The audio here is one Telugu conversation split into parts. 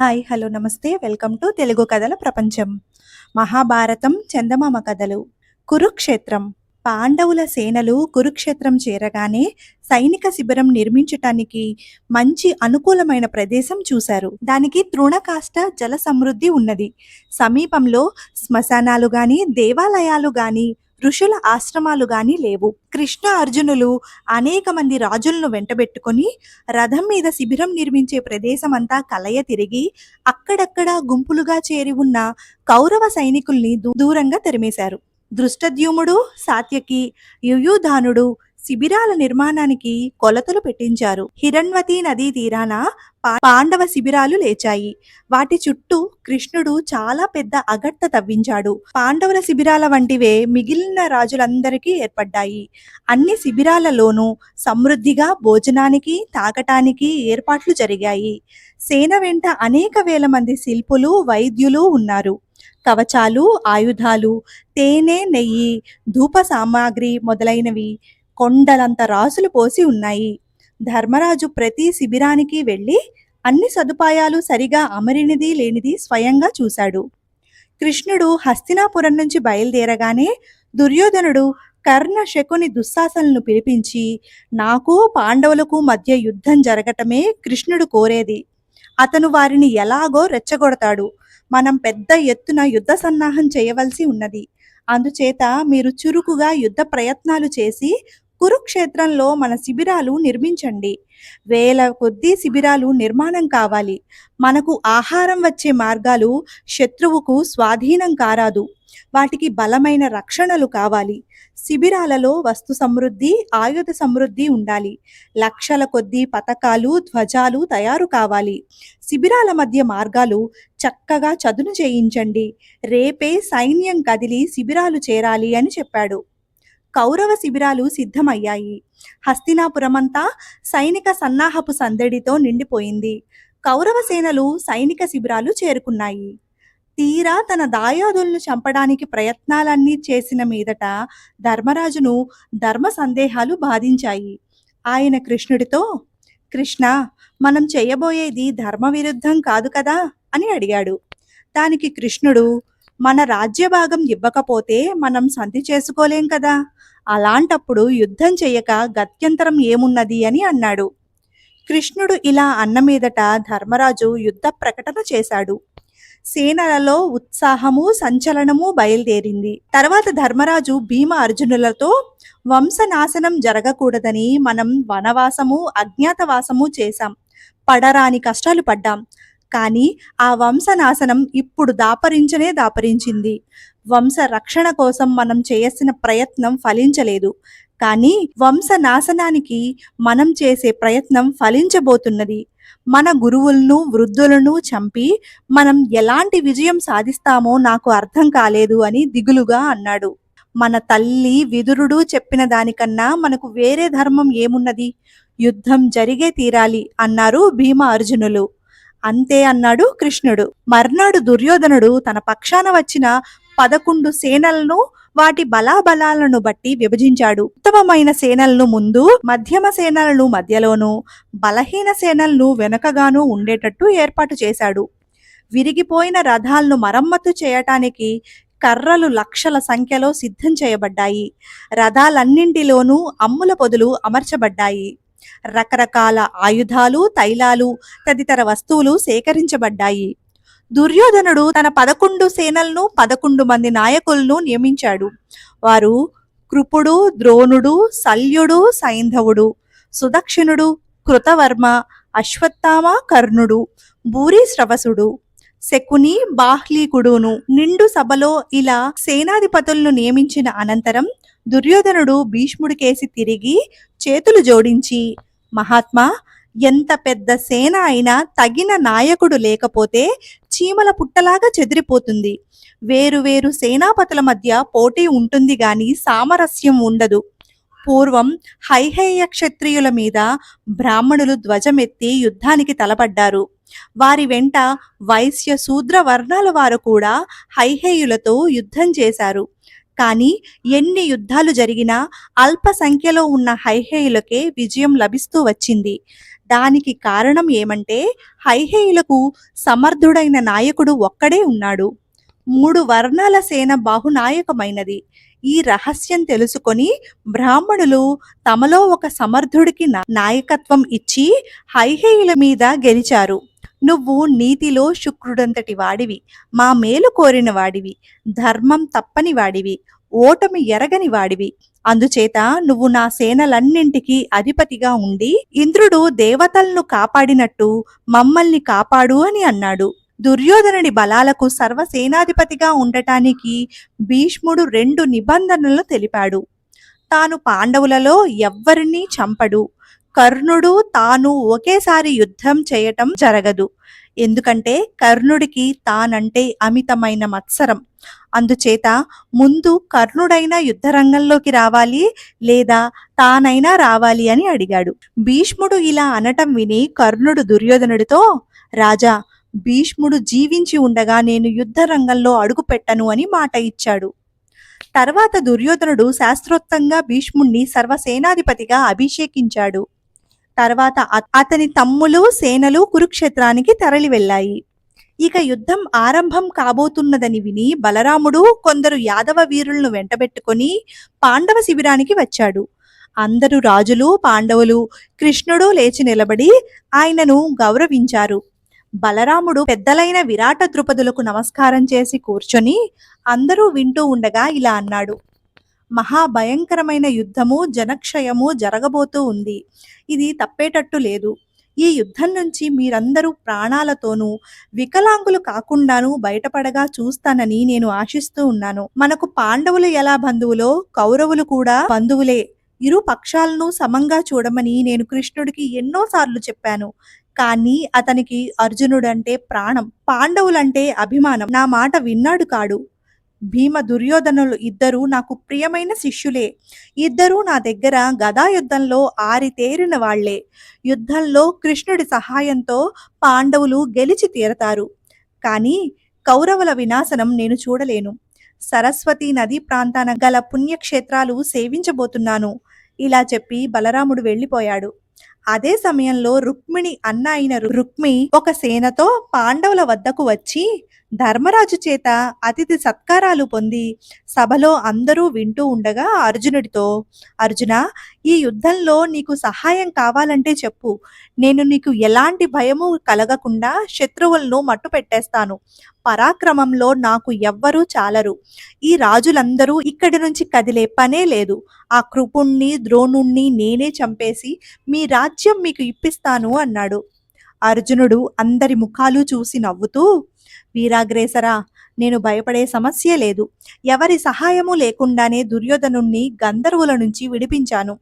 హాయ్ హలో నమస్తే. వెల్కమ్ టు తెలుగు కథల ప్రపంచం. మహాభారతం చందమామ కథలు. కురుక్షేత్రం. పాండవుల సేనలు కురుక్షేత్రం చేరగానే సైనిక శిబిరం నిర్మించటానికి మంచి అనుకూలమైన ప్రదేశం చూశారు. దానికి తృణకాష్ట జల సమృద్ధి ఉన్నది. సమీపంలో శ్మశానాలు గాని దేవాలయాలు గాని ఋషుల ఆశ్రమాలు గాని లేవు. కృష్ణ అర్జునులు అనేక మంది రాజులను వెంటబెట్టుకొని రథం మీద శిబిరం నిర్మించే ప్రదేశమంతా కలయ తిరిగి అక్కడక్కడ గుంపులుగా చేరి ఉన్న కౌరవ సైనికుల్ని దూ- దూరంగా తరిమేశారు. దృష్టద్యుముడు సాత్యకి యుయుధానుడు శిబిరాల నిర్మాణానికి కొలతలు పెట్టించారు. హిరణ్వతి నదీ తీరాన పా- పాండవ శిబిరాలు లేచాయి. వాటి చుట్టూ కృష్ణుడు చాలా పెద్ద అగట్ట తవ్వించాడు. పాండవుల శిబిరాల వంటివే మిగిలిన రాజులందరికీ ఏర్పడ్డాయి. అన్ని శిబిరాలలోనూ సమృద్ధిగా భోజనానికి తాగటానికి ఏర్పాట్లు జరిగాయి. సేన వెంట అనేక వేల మంది శిల్పులు వైద్యులు ఉన్నారు. కవచాలు ఆయుధాలు తేనె నెయ్యి ధూప సామాగ్రి మొదలైనవి కొండలంత రాసులు పోసి ఉన్నాయి. ధర్మరాజు ప్రతి శిబిరానికి వెళ్ళి అన్ని సదుపాయాలు సరిగా అమరినిది లేనిది స్వయంగా చూశాడు. కృష్ణుడు హస్తినాపురం నుంచి బయలుదేరగానే దుర్యోధనుడు కర్ణ శకుని దుశ్శాసనలను పిలిపించి నాకు పాండవులకు మధ్య యుద్ధం జరగటమే కృష్ణుడు కోరేది. అతను వారిని ఎలాగో రెచ్చగొడతాడు. మనం పెద్ద ఎత్తున యుద్ధ సన్నాహం చేయవలసి ఉన్నది. అందుచేత మీరు చురుకుగా యుద్ధ ప్రయత్నాలు చేసి కురుక్షేత్రంలో మన శిబిరాలు నిర్మించండి. వేల కొద్దీ శిబిరాలు నిర్మాణం కావాలి. మనకు ఆహారం వచ్చే మార్గాలు శత్రువుకు స్వాధీనం కారాదు. వాటికి బలమైన రక్షణలు కావాలి. శిబిరాలలో వస్తు సమృద్ధి ఆయుధ సమృద్ధి ఉండాలి. లక్షల కొద్దీ పథకాలు ధ్వజాలు తయారు కావాలి. శిబిరాల మధ్య మార్గాలు చక్కగా చదును చేయించండి. రేపే సైన్యం కదిలి శిబిరాలు చేరాలి అని చెప్పాడు. కౌరవ శిబిరాలు సిద్ధమయ్యాయి. హస్తినాపురమంతా సైనిక సన్నాహపు సందడితో నిండిపోయింది. కౌరవ సేనలు సైనిక శిబిరాలు చేరుకున్నాయి. తీరా తన దాయాదులను చంపడానికి ప్రయత్నాలన్నీ చేసిన మీదట ధర్మరాజును ధర్మ సందేహాలు బాధించాయి. ఆయన కృష్ణుడితో కృష్ణ మనం చేయబోయేది ధర్మ విరుద్ధం కాదు కదా? అని అడిగాడు. దానికి కృష్ణుడు మన రాజ్యభాగం ఇవ్వకపోతే మనం సంధి చేసుకోలేం కదా? అలాంటప్పుడు యుద్ధం చేయక గత్యంతరం ఏమున్నది అని అన్నాడు. కృష్ణుడు ఇలా అన్న మీదట ధర్మరాజు యుద్ధ ప్రకటన చేశాడు. సేనలలో ఉత్సాహము సంచలనము బయలుదేరింది. తర్వాత ధర్మరాజు భీమ అర్జునులతో వంశనాశనం జరగకూడదని మనం వనవాసము అజ్ఞాతవాసము చేశాం. పడరాని కష్టాలు పడ్డాం. కానీ ఆ వంశనాశనం ఇప్పుడు దాపరించనే దాపరించింది. వంశ రక్షణ కోసం మనం చేయాల్సిన ప్రయత్నం ఫలించలేదు. కానీ వంశ నాశనానికి మనం చేసే ప్రయత్నం ఫలించబోతున్నది. మన గురువులను వృద్ధులను చంపి మనం ఎలాంటి విజయం సాధిస్తామో నాకు అర్థం కాలేదు అని దిగులుగా అన్నాడు. మన తల్లి విదురుడు చెప్పిన దానికన్నా మనకు వేరే ధర్మం ఏమున్నది? యుద్ధం జరిగే తీరాలి అన్నారు భీమ అర్జునులు. అంతే అన్నాడు కృష్ణుడు. మర్నాడు దుర్యోధనుడు తన పక్షాన వచ్చిన పదకొండు సేనలను వాటి బలాబలాలను బట్టి విభజించాడు. ఉత్తమమైన సేనలను ముందు మధ్యమ సేనలను మధ్యలోను బలహీన సేనలను వెనుకగాను ఉండేటట్టు ఏర్పాటు చేశాడు. విరిగిపోయిన రథాలను మరమ్మతు చేయటానికి కర్రలు లక్షల సంఖ్యలో సిద్ధం చేయబడ్డాయి. రథాలన్నింటిలోనూ అమ్ముల పొదులు అమర్చబడ్డాయి. రకరకాల ఆయుధాలు తైలాలు తదితర వస్తువులు సేకరించబడ్డాయి. దుర్యోధనుడు తన పదకొండు సేనలను పదకొండు మంది నాయకులను నియమించాడు. వారు కృపుడు ద్రోణుడు శల్యుడు సైంధవుడు సుదక్షిణుడు కృతవర్మ అశ్వత్థామ కర్ణుడు భూరిశ్రవసుడు శకుని బాహ్లీకుడును. నిండు సభలో ఇలా సేనాధిపతులను నియమించిన అనంతరం దుర్యోధనుడు భీష్ముడికేసి తిరిగి చేతులు జోడించి మహాత్మా ఎంత పెద్ద సేన అయినా తగిన నాయకుడు లేకపోతే చీమల పుట్టలాగా చెదిరిపోతుంది. వేరు వేరు సేనాపతుల మధ్య పోటీ ఉంటుంది గాని సామరస్యం ఉండదు. పూర్వం హైహేయ క్షత్రియుల మీద బ్రాహ్మణులు ధ్వజమెత్తి యుద్ధానికి తలపడ్డారు. వారి వెంట వైశ్య శూద్ర వర్ణాల వారు కూడా హైహేయులతో యుద్ధం చేశారు. కానీ ఎన్ని యుద్ధాలు జరిగినా అల్ప సంఖ్యలో ఉన్న హైహేయులకే విజయం లభిస్తూ వచ్చింది. దానికి కారణం ఏమంటే హైహేయులకు సమర్థుడైన నాయకుడు ఒక్కడే ఉన్నాడు. మూడు వర్ణాల సేన బాహునాయకమైనది. ఈ రహస్యం తెలుసుకొని బ్రాహ్మణులు తమలో ఒక సమర్థుడికి నాయకత్వం ఇచ్చి హైహేయుల మీద గెలిచారు. నువ్వు నీతిలో శుక్రుడంతటి వాడివి. మా మేలు కోరిన వాడివి. ధర్మం తప్పని వాడివి. ఓటమి ఎరగని వాడివి. అందుచేత నువ్వు నా సేనలన్నింటికి అధిపతిగా ఉండి ఇంద్రుడు దేవతలను కాపాడినట్టు మమ్మల్ని కాపాడు అని అన్నాడు. దుర్యోధనుడి బలాలకు సర్వసేనాధిపతిగా ఉండటానికి భీష్ముడు రెండు నిబంధనలు తెలిపాడు. తాను పాండవులలో ఎవ్వరినీ చంపడు. కర్ణుడు తాను ఒకేసారి యుద్ధం చేయటం జరగదు. ఎందుకంటే కర్ణుడికి తానంటే అమితమైన మత్సరం. అందుచేత ముందు కర్ణుడైనా యుద్ధరంగంలోకి రావాలి లేదా తానైనా రావాలి అని అడిగాడు. భీష్ముడు ఇలా అనటం విని కర్ణుడు దుర్యోధనుడితో రాజా భీష్ముడు జీవించి ఉండగా నేను యుద్ధ రంగంలో అడుగు పెట్టను అని మాట ఇచ్చాడు. తర్వాత దుర్యోధనుడు శాస్త్రోక్తంగా భీష్ముణ్ణి సర్వసేనాధిపతిగా అభిషేకించాడు. తర్వాత అతని తమ్ములు సేనలు కురుక్షేత్రానికి తరలి వెళ్ళాయి. ఇక యుద్ధం ఆరంభం కాబోతున్నదని విని బలరాముడు కొందరు యాదవ వీరులను వెంటబెట్టుకొని పాండవ శిబిరానికి వచ్చాడు. అందరు రాజులు పాండవులు కృష్ణుడు లేచి నిలబడి ఆయనను గౌరవించారు. బలరాముడు పెద్దలైన విరాట ద్రుపదులకు నమస్కారం చేసి కూర్చొని అందరూ వింటూ ఉండగా ఇలా అన్నాడు. మహాభయంకరమైన యుద్ధము జనక్షయము జరగబోతూ ఉంది. ఇది తప్పేటట్టు లేదు. ఈ యుద్ధం నుంచి మీరందరూ ప్రాణాలతోనూ వికలాంగులు కాకుండాను బయటపడగా చూస్తానని నేను ఆశిస్తూ ఉన్నాను. మనకు పాండవులు ఎలా బంధువులో? కౌరవులు కూడా బంధువులే. ఇరు పక్షాలను సమంగా చూడమని నేను కృష్ణుడికి ఎన్నోసార్లు చెప్పాను. కానీ అతనికి అర్జునుడంటే ప్రాణం పాండవులంటే అభిమానం. నా మాట విన్నాడు కాడు. భీమ దుర్యోధనులు ఇద్దరూ నాకు ప్రియమైన శిష్యులే. ఇద్దరూ నా దగ్గర గదా యుద్ధంలో ఆరితేరిన వాళ్ళే యుద్ధంలో కృష్ణుడి సహాయంతో పాండవులు గెలిచి తీరతారు. కానీ కౌరవుల వినాశనం నేను చూడలేను. సరస్వతి నదీ ప్రాంతాన గల పుణ్యక్షేత్రాలు సేవించబోతున్నాను. ఇలా చెప్పి బలరాముడు వెళ్ళిపోయాడు. అదే సమయంలో రుక్మిణి అన్న అయిన రుక్మి ఒక సేనతో పాండవుల వద్దకు వచ్చి ధర్మరాజు చేత అతిథి సత్కారాలు పొంది సభలో అందరూ వింటూ ఉండగా అర్జునుడితో అర్జున ఈ యుద్ధంలో నీకు సహాయం కావాలంటే చెప్పు. నేను నీకు ఎలాంటి భయము కలగకుండా శత్రువులను మట్టు పెట్టేస్తాను. పరాక్రమంలో నాకు ఎవ్వరూ చాలరు. ఈ రాజులందరూ ఇక్కడి నుంచి కదిలే పనే లేదు. ఆ కృపుణ్ణి ద్రోణుణ్ణి నేనే చంపేసి మీ రాజు మీకు ఇప్పిస్తాను అన్నాడు. అర్జునుడు అందరి ముఖాలు చూసి నవ్వుతూ వీరాగ్రేసరా నేను భయపడే సమస్య లేదు. ఎవరి సహాయము లేకుండానే దుర్యోధనుణ్ణి గంధర్వుల నుంచి విడిపించాను.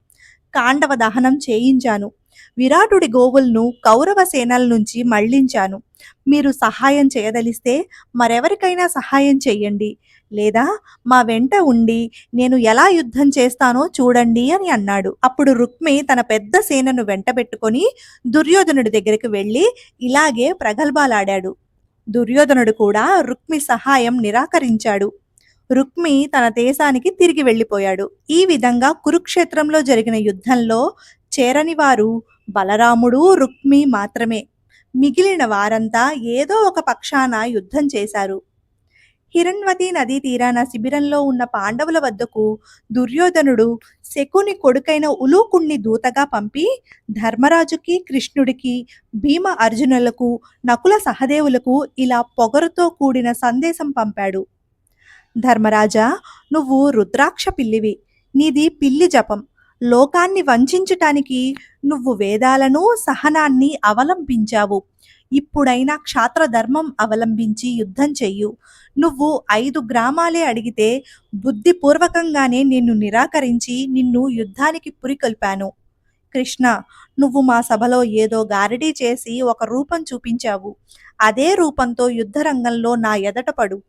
కాండవ దహనం చేయించాను. విరాటుడి గోవులను కౌరవ సేనల నుంచి మళ్ళించాను. మీరు సహాయం చేయదలిస్తే మరెవరికైనా సహాయం చెయ్యండి లేదా మా వెంట ఉండి నేను ఎలా యుద్ధం చేస్తానో చూడండి అని అన్నాడు. అప్పుడు రుక్మి తన పెద్ద సేనను వెంటబెట్టుకొని దుర్యోధనుడి దగ్గరికి వెళ్ళి ఇలాగే ప్రగల్భాలాడాడు. దుర్యోధనుడు కూడా రుక్మి సహాయం నిరాకరించాడు. రుక్మి తన దేశానికి తిరిగి వెళ్ళిపోయాడు. ఈ విధంగా కురుక్షేత్రంలో జరిగిన యుద్ధంలో చేరని వారు బలరాముడు రుక్మి మాత్రమే. మిగిలిన వారంతా ఏదో ఒక పక్షాన యుద్ధం చేశారు. హిరణ్వతి నదీ తీరాన శిబిరంలో ఉన్న పాండవుల వద్దకు దుర్యోధనుడు శకుని కొడుకైన ఉలూకుణ్ణి దూతగా పంపి ధర్మరాజుకి కృష్ణుడికి భీమ అర్జునులకు నకుల సహదేవులకు ఇలా పొగరుతో కూడిన సందేశం పంపాడు. ధర్మరాజా నువ్వు రుద్రాక్ష పిల్లివి. నీది పిల్లి జపం. లోకాన్ని వంచించటానికి నువ్వు వేదాలను సహనాన్ని అవలంబించావు. ఇప్పుడైనా క్షాత్ర ధర్మం అవలంబించి యుద్ధం చెయ్యు. నువ్వు ఐదు గ్రామాలే అడిగితే బుద్ధిపూర్వకంగానే నిన్ను నిరాకరించి నిన్ను యుద్ధానికి పురికొల్పాను. కృష్ణ నువ్వు మా సభలో ఏదో గారడీ చేసి ఒక రూపం చూపించావు. అదే రూపంతో యుద్ధరంగంలో నా ఎదట పడు.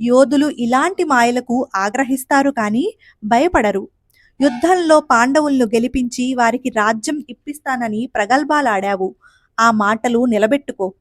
యోధులు ఇలాంటి మాయలకు ఆగ్రహిస్తారు కానీ భయపడరు. యుద్ధంలో పాండవులను గెలిపించి వారికి రాజ్యం ఇప్పిస్తానని ప్రగల్భాలాడావు. ఆ మాటలు నిలబెట్టుకో.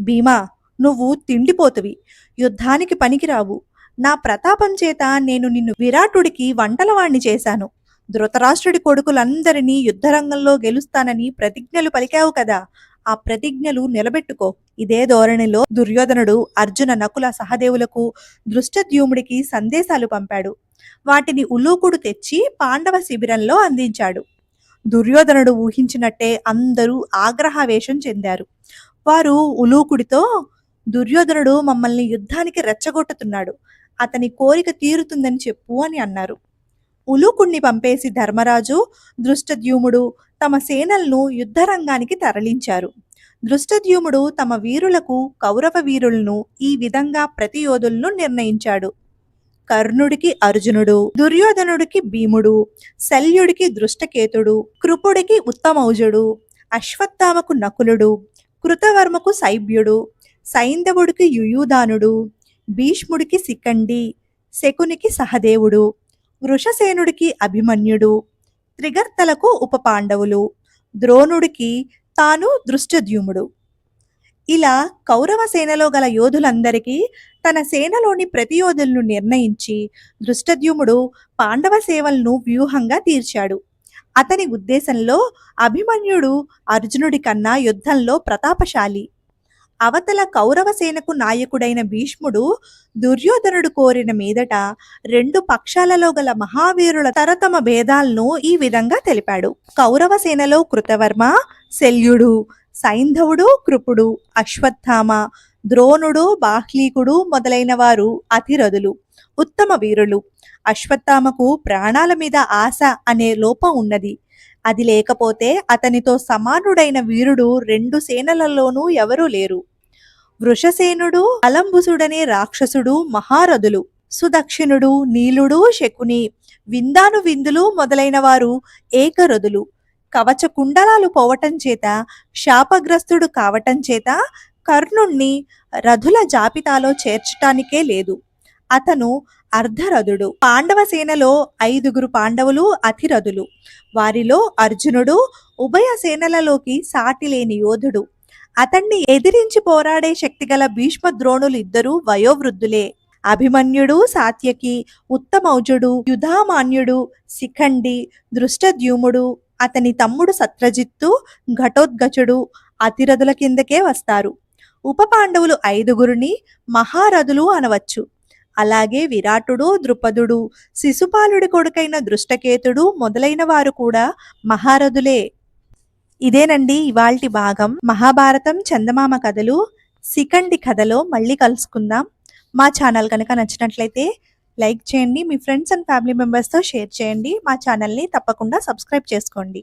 భీమా నువ్వు తిండిపోతువి. యుద్ధానికి పనికిరావు. నా ప్రతాపం చేత నేను నిన్ను విరాటుడికి వంటలవాణ్ణి చేశాను. ధృతరాష్ట్రుడి కొడుకులందరినీ యుద్ధరంగంలో గెలుస్తానని ప్రతిజ్ఞలు పలికావు కదా. ఆ ప్రతిజ్ఞలు నిలబెట్టుకో. ఇదే ధోరణిలో దుర్యోధనుడు అర్జున నకుల సహదేవులకు దృష్టద్యుముడికి సందేశాలు పంపాడు. వాటిని ఉలూకుడు తెచ్చి పాండవ శిబిరంలో అందించాడు. దుర్యోధనుడు ఊహించినట్టే అందరూ ఆగ్రహావేశం చెందారు. వారు ఉలూకుడితో దుర్యోధనుడు మమ్మల్ని యుద్ధానికి రెచ్చగొట్టుతున్నాడు. అతని కోరిక తీరుతుందని చెప్పు అని అన్నారు. ఉలూకుణ్ణి పంపేసి ధర్మరాజు దృష్టద్యుముడు తమ సేనలను యుద్ధరంగానికి తరలించారు. దృష్టద్యుముడు తమ వీరులకు కౌరవ వీరులను ఈ విధంగా ప్రతి యోధులను నిర్ణయించాడు. కర్ణుడికి అర్జునుడు దుర్యోధనుడికి భీముడు శల్యుడికి దృష్టకేతుడు కృపుడికి ఉత్తమౌజుడు అశ్వత్థామకు నకులుడు కృతవర్మకు సైభ్యుడు సైంధవుడికి యుయుధానుడు భీష్ముడికి సికండి శకునికి సహదేవుడు వృషసేనుడికి అభిమన్యుడు త్రిగర్తలకు ఉప పాండవులు ద్రోణుడికి తాను దృష్టద్యుముడు. ఇలా కౌరవ సేనలో గల యోధులందరికీ తన సేనలోని ప్రతి యోధులను నిర్ణయించి దృష్టద్యుముడు పాండవ సేవలను వ్యూహంగా తీర్చాడు. అతని ఉద్దేశంలో అభిమన్యుడు అర్జునుడి కన్నా యుద్ధంలో ప్రతాపశాలి. అవతల కౌరవ సేనకు నాయకుడైన భీష్ముడు దుర్యోధనుడు కోరిన మీదట రెండు పక్షాలలో గల మహావీరుల తరతమ భేదాలను ఈ విధంగా తెలిపాడు. కౌరవ సేనలో కృతవర్మ శల్యుడు సైంధవుడు కృపుడు అశ్వత్థామ ద్రోణుడు బాహ్లీకుడు మొదలైన వారు అతిరథులు ఉత్తమ వీరులు. అశ్వత్థామకు ప్రాణాల మీద ఆశ అనే లోపం ఉన్నది. అది లేకపోతే అతనితో సమానుడైన వీరుడు రెండు సేనలలోనూ ఎవరూ లేరు. వృషసేనుడు అలంబుసుడనే రాక్షసుడు మహారథులు సుదక్షిణుడు నీలుడు శకుని విందాను విందులు మొదలైన వారు ఏకరథులు. కవచ కుండలాలు పోవటం చేత శాపగ్రస్తుడు కావటం చేత కర్ణుణ్ణి రథుల జాబితాలో చేర్చటానికే లేదు. అతను అర్ధరథుడు. పాండవ సేనలో ఐదుగురు పాండవులు అతిరథులు. వారిలో అర్జునుడు ఉభయ సేనలలోకి సాటి లేని యోధుడు. అతన్ని ఎదిరించి పోరాడే శక్తిగల భీష్మ ద్రోణులు ఇద్దరూ వయోవృద్ధులే. అభిమన్యుడు సాత్యకి ఉత్తమౌజుడు యుధామాన్యుడు శిఖండి దృష్టద్యుముడు అతని తమ్ముడు సత్రజిత్తు ఘటోద్గచుడు అతిరథుల కిందకే వస్తారు. ఉప పాండవులు ఐదుగురిని మహారథులు అనవచ్చు. అలాగే విరాటుడు ద్రుపదుడు శిశుపాలుడి కొడుకైన దృష్టకేతుడు మొదలైన వారు కూడా మహారథులే. ఇదేనండి ఇవాల్టి భాగం. మహాభారతం చందమామ కథలు. సికండి కథలో మళ్ళీ కలుసుకుందాం. మా ఛానల్ కనుక నచ్చినట్లయితే లైక్ చేయండి మీ ఫ్రెండ్స్ అండ్ ఫ్యామిలీ మెంబర్స్తో షేర్ చేయండి. మా ఛానల్ని తప్పకుండా సబ్స్క్రైబ్ చేసుకోండి.